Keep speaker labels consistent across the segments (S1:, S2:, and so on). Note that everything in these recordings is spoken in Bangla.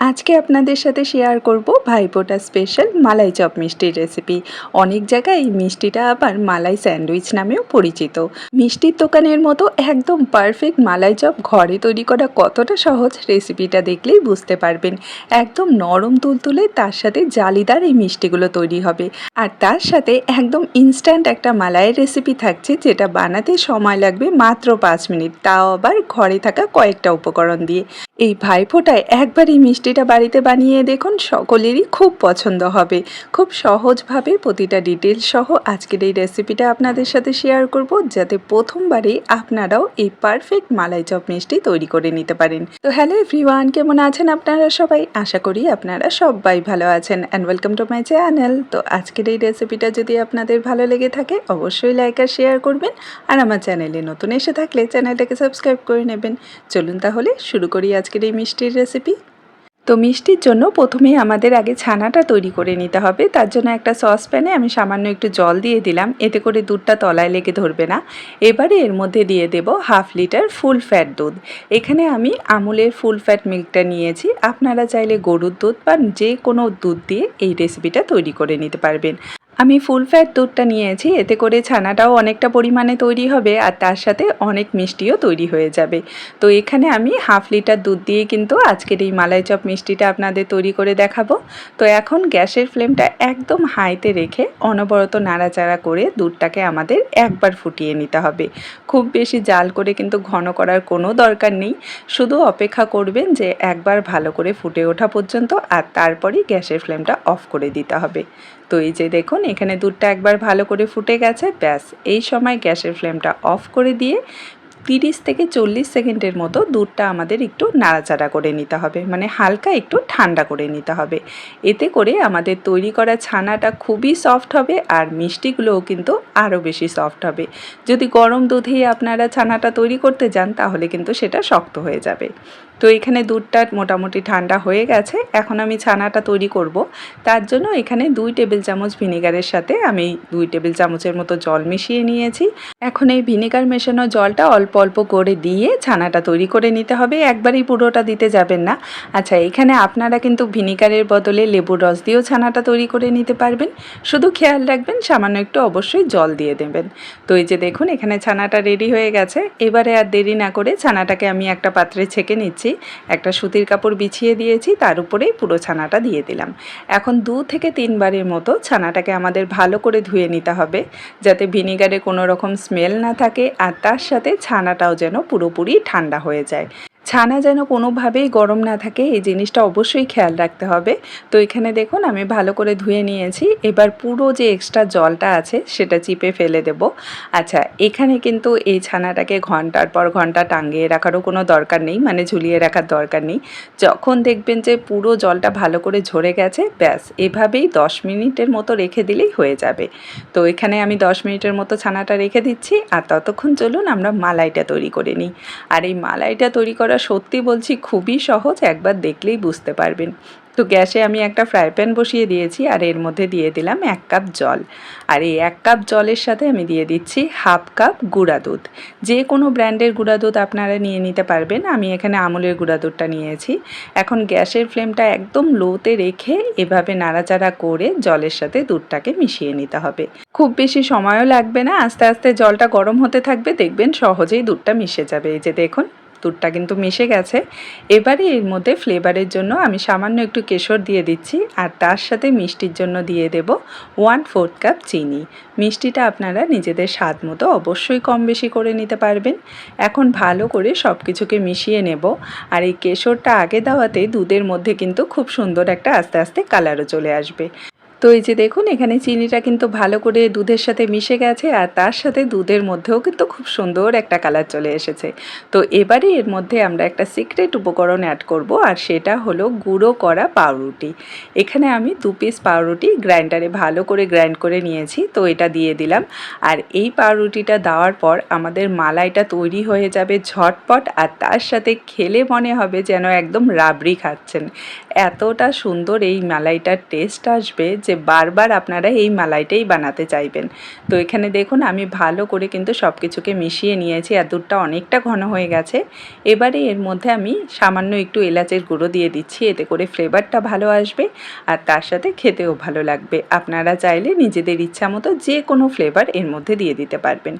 S1: আজকে আপনাদের সাথে শেয়ার করব ভাইফোঁটা স্পেশাল মালাই চপ মিষ্টির রেসিপি অনেক জায়গায় এই মিষ্টিটা আবার মালাই স্যান্ডউইচ নামেও পরিচিত। মিষ্টির দোকানের মতো একদম পারফেক্ট মালাই চপ ঘরে তৈরি করা কতটা সহজ রেসিপিটা দেখলেই বুঝতে পারবেন। একদম নরম তুলতুলে তার সাথে জালিদার এই মিষ্টিগুলো তৈরি হবে। আর তার সাথে একদম ইনস্ট্যান্ট একটা মালাইয়ের রেসিপি থাকছে যেটা বানাতে সময় লাগবে মাত্র পাঁচ মিনিট। তাও আবার ঘরে থাকা কয়েকটা উপকরণ দিয়ে। এই ভাইফোঁটায় একবার এই মিষ্টিটা বাড়িতে বানিয়ে দেখুন, সকলেরই খুব পছন্দ হবে। খুব সহজভাবে প্রতিটা ডিটেলস সহ আজকের এই রেসিপিটা আপনাদের সাথে শেয়ার করব, যাতে প্রথমবারেই আপনারাও এই পারফেক্ট মালাই চপ মিষ্টি তৈরি করে নিতে পারেন। তো হ্যালো এভরিওয়ান কেমন আছেন আপনারা সবাই? আশা করি আপনারা সবাই ভালো আছেন and welcome to my channel তো আজকের এই রেসিপিটা যদি আপনাদের ভালো লেগে থাকে, অবশ্যই লাইক আর শেয়ার করবেন। আর আমার চ্যানেলে নতুন এসে থাকলে চ্যানেলটাকে সাবস্ক্রাইব করে নেবেন। চলুন তাহলে শুরু করি আজকের এই মিষ্টির রেসিপি তো মিষ্টির জন্য প্রথমেই আমাদের আগে ছানাটা তৈরি করে নিতে হবে। তার জন্য একটা সসপ্যানে আমি সামান্য একটু জল দিয়ে দিলাম। এতে করে দুধটা তলায় লেগে ধরবে না। এবারে এর মধ্যে দিয়ে দেব হাফ লিটার ফুল ফ্যাট দুধ। এখানে আমি আমুলের ফুল ফ্যাট মিল্কটা নিয়েছি। আপনারা চাইলে গরুর দুধ বা যে কোনো দুধ দিয়ে এই রেসিপিটা তৈরি করে নিতে পারবেন। আমি ফুল ফ্যাট দুধটা নিয়েছি, এতে করে ছানাটাও অনেকটা পরিমাণে তৈরি হবে আর তার সাথে অনেক মিষ্টিও তৈরি হয়ে যাবে। তো এখানে আমি হাফ লিটার দুধ দিয়ে কিন্তু আজকের এই মালাই চপ মিষ্টিটা আপনাদের তৈরি করে দেখাবো। তো এখন গ্যাসের ফ্লেমটা একদম হাইতে রেখে অনবরত নাড়াচাড়া করে দুধটাকে আমাদের একবার ফুটিয়ে নিতে হবে। খুব বেশি জাল করে কিন্তু ঘন করার কোনো দরকার নেই। শুধু অপেক্ষা করবেন যে একবার ভালো করে ফুটে ওঠা পর্যন্ত আর তারপরই গ্যাসের ফ্লেমটা অফ করে দিতে হবে। তো এই যে দেখুন, এখানে দুধটা একবার ভালো করে ফুটে গেছে। ব্যাস, এই সময় গ্যাসের ফ্লেমটা অফ করে দিয়ে তিরিশ থেকে চল্লিশ সেকেন্ডের মতো দুধটা আমাদের একটু নাড়াচাড়া করে নিতে হবে। মানে হালকা একটু ঠান্ডা করে নিতে হবে। এতে করে আমাদের তৈরি করা ছানাটা খুবই সফট হবে আর মিষ্টিগুলোও কিন্তু আরও বেশি সফট হবে। যদি গরম দুধেই আপনারা ছানাটা তৈরি করতে যান, তাহলে কিন্তু সেটা শক্ত হয়ে যাবে। তো এখানে দুধটা মোটামুটি ঠান্ডা হয়ে গেছে। এখন আমি ছানাটা তৈরি করব। তার জন্য এখানে দুই টেবিল চামচ ভিনেগারের সাথে আমি দুই টেবিল চামচের মতো জল মিশিয়ে নিয়েছি। এখন এই ভিনেগার মেশানো জলটা অল্প অল্প করে দিয়ে ছানাটা তৈরি করে নিতে হবে। একবারই পুরোটা দিতে যাবেন না। আচ্ছা এখানে আপনারা কিন্তু ভিনিগারের বদলে লেবুর রস দিয়েও ছানাটা তৈরি করে নিতে পারবেন। শুধু খেয়াল রাখবেন, সামান্য একটু অবশ্যই জল দিয়ে দেবেন। তো এই যে দেখুন, এখানে ছানাটা রেডি হয়ে গেছে। এবারে আর দেরি না করে ছানাটাকে আমি একটা পাত্রে ছেঁকে নিচ্ছি। একটা সুতির কাপড় বিছিয়ে দিয়েছি, তার উপরেই পুরো ছানাটা দিয়ে দিলাম। এখন দু থেকে তিনবারের মতো ছানাটাকে আমাদের ভালো করে ধুয়ে নিতে হবে, যাতে ভিনিগারে কোনো রকম স্মেল না থাকে। আর তার সাথে ছানাটাও যেন পুরোপুরি ঠান্ডা হয়ে যায়। ছানা যেন কোনোভাবেই গরম না থাকে, এই জিনিসটা অবশ্যই খেয়াল রাখতে হবে। তো এখানে দেখুন, আমি ভালো করে ধুয়ে নিয়েছি। এবার পুরো যে এক্সট্রা জলটা আছে, সেটা চিপে ফেলে দেব। আচ্ছা এখানে কিন্তু এই ছানাটাকে ঘণ্টার পর ঘণ্টা টাঙ্গিয়ে রাখারও কোনো দরকার নেই মানে ঝুলিয়ে রাখার দরকার নেই। যখন দেখবেন যে পুরো জলটা ভালো করে ঝরে গেছে, ব্যাস, এভাবেই দশ মিনিটের মতো রেখে দিলেই হয়ে যাবে। তো এখানে আমি দশ মিনিটের মতো ছানাটা রেখে দিচ্ছি, আর ততক্ষণ চলুন আমরা মালাইটা তৈরি করে নিই। আর এই মালাইটা তৈরি করা সত্যি বলছি খুবই সহজ, একবার দেখলেই বুঝতে পারবেন। তো গ্যাসে আমি একটা ফ্রাই প্যান বসিয়ে দিয়েছি আর এর মধ্যে দিয়ে দিলাম এক কাপ জল। আর এই এক কাপ জলের সাথে আমি দিয়ে দিচ্ছি হাফ কাপ গুঁড়া দুধ। যে কোনো ব্র্যান্ডের গুঁড়া দুধ আপনারা নিয়ে নিতে পারবেন, আমি এখানে আমুলের গুঁড়া দুধটা নিয়েছি। এখন গ্যাসের ফ্লেমটা একদম লোতে রেখে এভাবে নাড়াচাড়া করে জলের সাথে দুধটাকে মিশিয়ে নিতে হবে। খুব বেশি সময়ও লাগবে না, আস্তে আস্তে জলটা গরম হতে থাকবে, দেখবেন সহজেই দুধটা মিশে যাবে। এই যে দেখুন। দুধটা কিন্তু মিশে গেছে। এবারে এর মধ্যে ফ্লেভারের জন্য আমি সামান্য একটু কেশর দিয়ে দিচ্ছি আর তার সাথে মিষ্টির জন্য দিয়ে দেব ওয়ান ফোর্থ কাপ চিনি। মিষ্টিটা আপনারা নিজেদের স্বাদ মতো অবশ্যই কম বেশি করে নিতে পারবেন। এখন ভালো করে সব কিছুকে মিশিয়ে নেব আর এই কেশরটা আগে দেওয়াতে দুধের মধ্যে কিন্তু খুব সুন্দর একটা আস্তে আস্তে কালারও চলে আসবে। তো এই যে দেখুন, এখানে চিনিটা কিন্তু ভালো করে দুধের সাথে মিশে গেছে আর তার সাথে দুধের মধ্যেও কিন্তু খুব সুন্দর একটা কালার চলে এসেছে। তো এবারে এর মধ্যে আমরা একটা সিক্রেট উপকরণ অ্যাড করব আর সেটা হলো গুঁড়ো করা পাউরুটি। এখানে আমি দু পিস পাউরুটি গ্রাইন্ডারে ভালো করে গ্রাইন্ড করে নিয়েছি, তো এটা দিয়ে দিলাম। আর এই পাউরুটিটা দেওয়ার পর আমাদের মালাইটা তৈরি হয়ে যাবে ঝটপট আর তার সাথে খেলে মনে হবে যেন একদম রাবড়ি খাচ্ছেন। এতটা সুন্দর এই মালাইটার টেস্ট আসবে যে বারবার আপনারা এই মালাইটাই বানাতে চাইবেন। তো এখানে দেখুন, আমি ভালো করে কিন্তু সব কিছুকে মিশিয়ে নিয়েছি, আর দুধটা অনেকটা ঘন হয়ে গেছে। এবারে এর মধ্যে আমি সামান্য একটু এলাচের গুঁড়ো দিয়ে দিচ্ছি, এতে করে ফ্লেভারটা ভালো আসবে, আর তার সাথে খেতেও ভালো লাগবে। আপনারা চাইলে নিজেদের ইচ্ছা মতো যে কোনো ফ্লেভার এর মধ্যে দিয়ে দিতে পারবেন।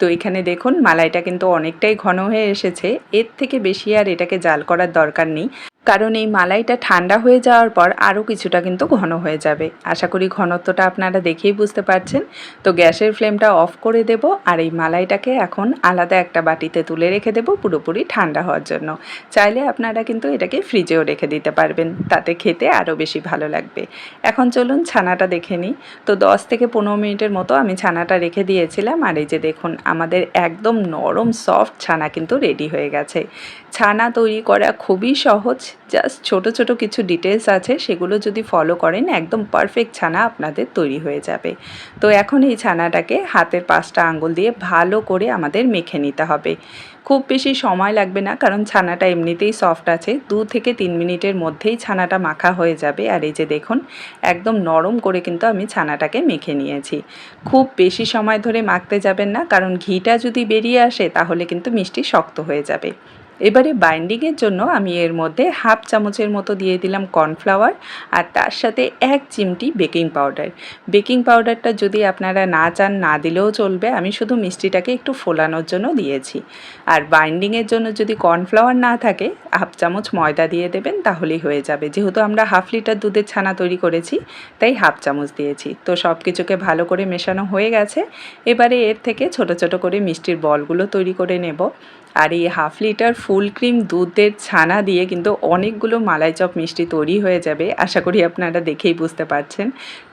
S1: তো এখানে দেখুন, মালাইটা কিন্তু অনেকটাই ঘন হয়ে এসেছে। এর থেকে বেশি আর এটাকে জাল করার দরকার নেই। কারণ এই মালাইটা ঠান্ডা হয়ে যাওয়ার পর আরও কিছুটা কিন্তু ঘন হয়ে যাবে। আশা করি ঘনত্বটা আপনারা দেখেই বুঝতে পারছেন। তো গ্যাসের ফ্লেমটা অফ করে দেব আর এই মালাইটাকে এখন আলাদা একটা বাটিতে তুলে রেখে দেব পুরোপুরি ঠান্ডা হওয়ার জন্য। চাইলে আপনারা কিন্তু এটাকে ফ্রিজেও রেখে দিতে পারবেন। তাতে খেতে আরও বেশি ভালো লাগবে। এখন চলুন ছানাটা দেখে নিই। তো দশ থেকে পনেরো মিনিটের মতো আমি ছানাটা রেখে দিয়েছিলাম আর এই যে দেখুন আমাদের একদম নরম সফট ছানা কিন্তু রেডি হয়ে গেছে। ছানা তৈরি করা খুবই সহজ। জাস্ট ছোট ছোট কিছু ডিটেলস আছে, সেগুলো যদি ফলো করেন, একদম পারফেক্ট ছানা আপনাদের তৈরি হয়ে যাবে। তো এখন এই ছানাটাকে হাতের পাঁচটা আঙ্গুল দিয়ে ভালো করে আমাদের মেখে নিতে হবে। খুব বেশি সময় লাগবে না, কারণ ছানাটা এমনিতেই সফট আছে। দু থেকে তিন মিনিটের মধ্যেই ছানাটা মাখা হয়ে যাবে। আর এই যে দেখুন, একদম নরম করে কিন্তু আমি ছানাটাকে মেখে নিয়েছি। খুব বেশি সময় ধরে মাখতে যাবেন না, কারণ ঘিটা যদি বেরিয়ে আসে, তাহলে কিন্তু মিষ্টি শক্ত হয়ে যাবে। এবারে বাইন্ডিংয়ের জন্য আমি এর মধ্যে হাফ চামচের মতো দিয়ে দিলাম কর্নফ্লাওয়ার আর তার সাথে এক চিমটি বেকিং পাউডার বেকিং পাউডারটা যদি আপনারা না চান, না দিলেও চলবে। আমি শুধু মিষ্টিটাকে একটু ফোলানোর জন্য দিয়েছি। আর বাইন্ডিংয়ের জন্য যদি কর্নফ্লাওয়ার না থাকে হাফ চামচ ময়দা দিয়ে দেবেন, তাহলেই হয়ে যাবে। যেহেতু আমরা হাফ লিটার দুধের ছানা তৈরি করেছি, তাই হাফ চামচ দিয়েছি। তো সব কিছুকে ভালো করে মেশানো হয়ে গেছে। এবারে এর থেকে ছোট ছোট করে মিষ্টির বলগুলো তৈরি করে নেব। আর এই হাফ লিটার ফুল ক্রিম, দুধের ছানা দিয়ে কিন্তু অনেকগুলো মালাই চপ মিষ্টি তৈরি হয়ে যাবে। আশা করি আপনারা দেখেই বুঝতে পারছেন।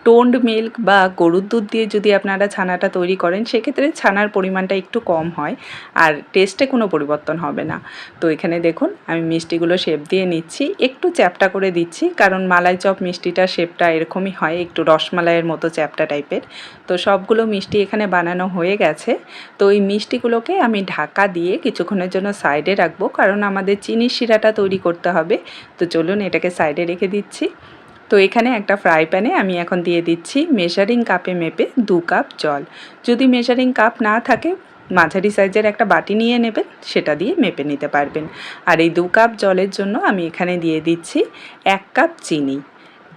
S1: টোন্ড মিল্ক বা গরুর দুধ দিয়ে যদি আপনারা ছানাটা তৈরি করেন, সেক্ষেত্রে ছানার পরিমাণটা একটু কম হয় আর টেস্টে কোনো পরিবর্তন হবে না। তো এখানে দেখুন, আমি মিষ্টিগুলো শেপ দিয়ে নিচ্ছি, একটু চ্যাপটা করে দিচ্ছি, কারণ মালাই চপ মিষ্টিটা শেপটা এরকমই হয়, একটু রসমালাইয়ের মতো চ্যাপটা টাইপের তো সবগুলো মিষ্টি এখানে বানানো হয়ে গেছে। তো এই মিষ্টিগুলোকে আমি ঢাকা দিয়ে কিছুক্ষণের জন্য সাইডে রাখব, কারণ আমাদের চিনির শিরাটা তৈরি করতে হবে। তো চলুন এটাকে সাইডে রেখে দিচ্ছি। তো এখানে একটা ফ্রাই প্যানে আমি এখন দিয়ে দিচ্ছি মেজারিং কাপে মেপে দু কাপ জল। যদি মেজারিং কাপ না থাকে, মাঝারি সাইজের একটা বাটি নিয়ে নেবেন, সেটা দিয়ে মেপে নিতে পারবেন। আর এই দু কাপ জলের জন্য আমি এখানে দিয়ে দিচ্ছি এক কাপ চিনি।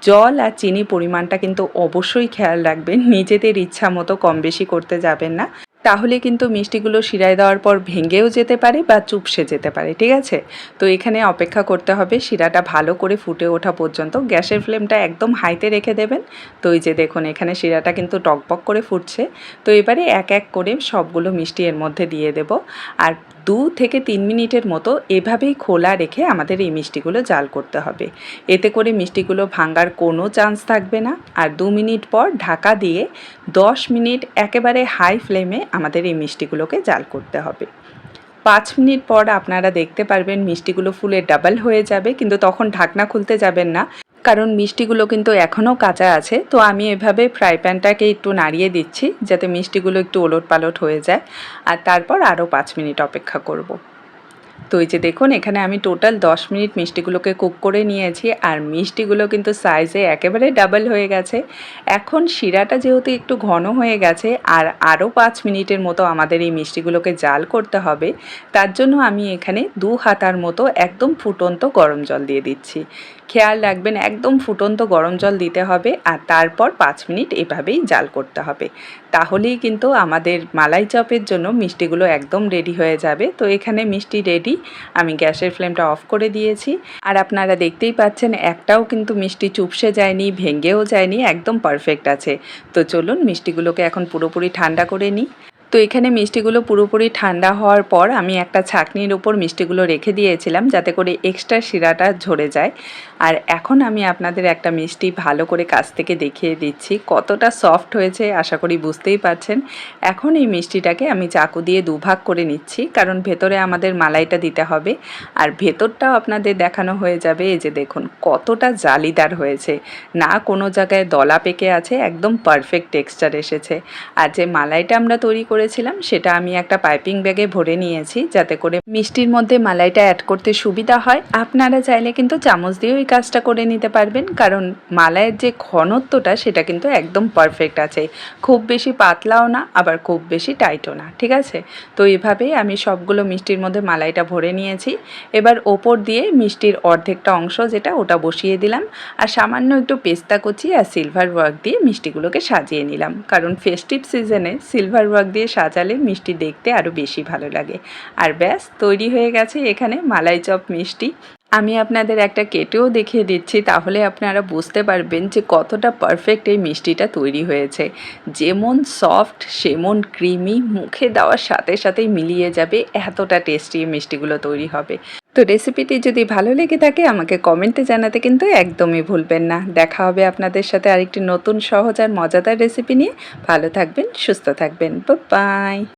S1: জল আর চিনি পরিমাণটা কিন্তু অবশ্যই খেয়াল রাখবেন, নিজেদের ইচ্ছা মতো কম বেশি করতে যাবেন না। তাহলে কিন্তু মিষ্টিগুলো শিরায় দেওয়ার পর ভেঙেও যেতে পারে বা চুপসে যেতে পারে, ঠিক আছে? তো এখানে অপেক্ষা করতে হবে, শিরাটা ভালো করে ফুটে ওঠা পর্যন্ত। গ্যাসের ফ্লেমটা একদম হাইতে রেখে দেবেন। তো এই যে দেখুন, এখানে শিরাটা কিন্তু টকবক করে ফুটছে। তো এবারে এক এক করে সবগুলো মিষ্টি এর মধ্যে দিয়ে দেব। আর দু থেকে তিন মিনিটের মতো এভাবেই খোলা রেখে আমাদের এই মিষ্টিগুলো জাল করতে হবে। এতে করে মিষ্টিগুলো ভাঙার কোনো চান্স থাকবে না। আর দু মিনিট পর ঢাকা দিয়ে দশ মিনিট একেবারে হাই ফ্লেমে আমাদের এই মিষ্টিগুলোকে জাল করতে হবে। পাঁচ মিনিট পর আপনারা দেখতে পারবেন মিষ্টিগুলো ফুলে ডাবল হয়ে যাবে, কিন্তু তখন ঢাকনা খুলতে যাবেন না। কারণ মিষ্টিগুলো কিন্তু এখনও কাঁচা আছে, তো আমি এভাবে ফ্রাই প্যানটাকে একটু নাড়িয়ে দিচ্ছি যাতে মিষ্টিগুলো একটু ওলট পালট হয়ে যায় আর তারপর আরও পাঁচ মিনিট অপেক্ষা করব। তো এই যে দেখুন, এখানে আমি টোটাল দশ মিনিট মিষ্টিগুলোকে কুক করে নিয়েছি আর মিষ্টিগুলো কিন্তু সাইজে একেবারে ডাবল হয়ে গেছে। এখন শিরাটা যেহেতু একটু ঘন হয়ে গেছে আর আরও পাঁচ মিনিটের মতো আমাদের এই মিষ্টিগুলোকে জাল করতে হবে, তার জন্য আমি এখানে দু হাতার মতো একদম ফুটন্ত গরম জল দিয়ে দিচ্ছি। খেয়াল রাখবেন, একদম ফুটন্ত গরম জল দিতে হবে আর তারপর পাঁচ মিনিট এভাবেই জাল করতে হবে। তাহলেই কিন্তু আমাদের মালাই চপের জন্য মিষ্টিগুলো একদম রেডি হয়ে যাবে। তো এখানে মিষ্টি রেডি আমি গ্যাসের ফ্লেমটা অফ করে দিয়েছি। আর আপনারা দেখতেই পাচ্ছেন, একটাও কিন্তু মিষ্টি চুপসে যায়নি ভেঙ্গেও যায়নি, একদম পারফেক্ট আছে। তো চলুন মিষ্টিগুলোকে এখন পুরোপুরি ঠান্ডা করে নিই। তো এখানে মিষ্টিগুলো পুরোপুরি ঠান্ডা হওয়ার পর আমি একটা ছাকনির ওপর মিষ্টিগুলো রেখে দিয়েছিলাম যাতে করে এক্সট্রা শিরাটা ঝরে যায়। আর এখন আমি আপনাদের একটা মিষ্টি ভালো করে কাছ থেকে দেখিয়ে দিচ্ছি, কতটা সফট হয়েছে আশা করি বুঝতেই পারছেন। এখন এই মিষ্টিটাকে আমি চাকু দিয়ে দুভাগ করে নিচ্ছি, কারণ ভেতরে আমাদের মালাইটা দিতে হবে। আর ভেতরটাও আপনাদের দেখানো হয়ে যাবে, এই যে দেখুন কতটা জালিদার হয়েছে। না কোনো জায়গায় দলা পেকে আছে, একদম পারফেক্ট টেক্সচার এসেছে। আর যে মালাইটা আমরা তৈরি করে করেছিলাম, সেটা আমি একটা পাইপিং ব্যাগে ভরে নিয়েছি যাতে করে মিষ্টির মধ্যে মালাইটা অ্যাড করতে সুবিধা হয়। আপনারা চাইলে কিন্তু চামচ দিয়েও এই কাজটা করে নিতে পারবেন, কারণ মালাইয়ের যে ঘনত্বটা, সেটা কিন্তু একদম পারফেক্ট আছে। খুব বেশি পাতলাও না, আবার খুব বেশি টাইটও না, ঠিক আছে? তো এভাবেই আমি সবগুলো মিষ্টির মধ্যে মালাইটা ভরে নিয়েছি। এবার ওপর দিয়ে মিষ্টির অর্ধেকটা অংশ যেটা, ওটা বসিয়ে দিলাম। আর সামান্য একটু পেস্তা কুচি আর সিলভার ওয়ার্ক দিয়ে মিষ্টিগুলোকে সাজিয়ে নিলাম। কারণ ফেস্টিভ সিজনে সিলভার ওয়ার্ক দিয়ে সাজালে মিষ্টি দেখতে আরও বেশি ভালো লাগে। আর ব্যাস, তৈরি হয়ে গেছে এখানে মালাই চপ মিষ্টি। আমি আপনাদের একটা কেটেও দেখিয়ে দিচ্ছি, তাহলে আপনারা বুঝতে পারবেন যে কতটা পারফেক্ট এই মিষ্টিটা তৈরি হয়েছে। যেমন সফট সেমন ক্রিমি মুখে দেওয়ার সাথে সাথেই মিলিয়ে যাবে, এতটা টেস্টি মিষ্টিগুলো তৈরি হবে। তো রেসিপিটি যদি ভালো লেগে থাকে, আমাকে কমেন্টে জানাতে কিন্তু একদমই ভুলবেন না। দেখা হবে আপনাদের সাথে আরেকটি নতুন সহজ আর মজাদার রেসিপি নিয়ে। ভালো থাকবেন, সুস্থ থাকবেন। বাই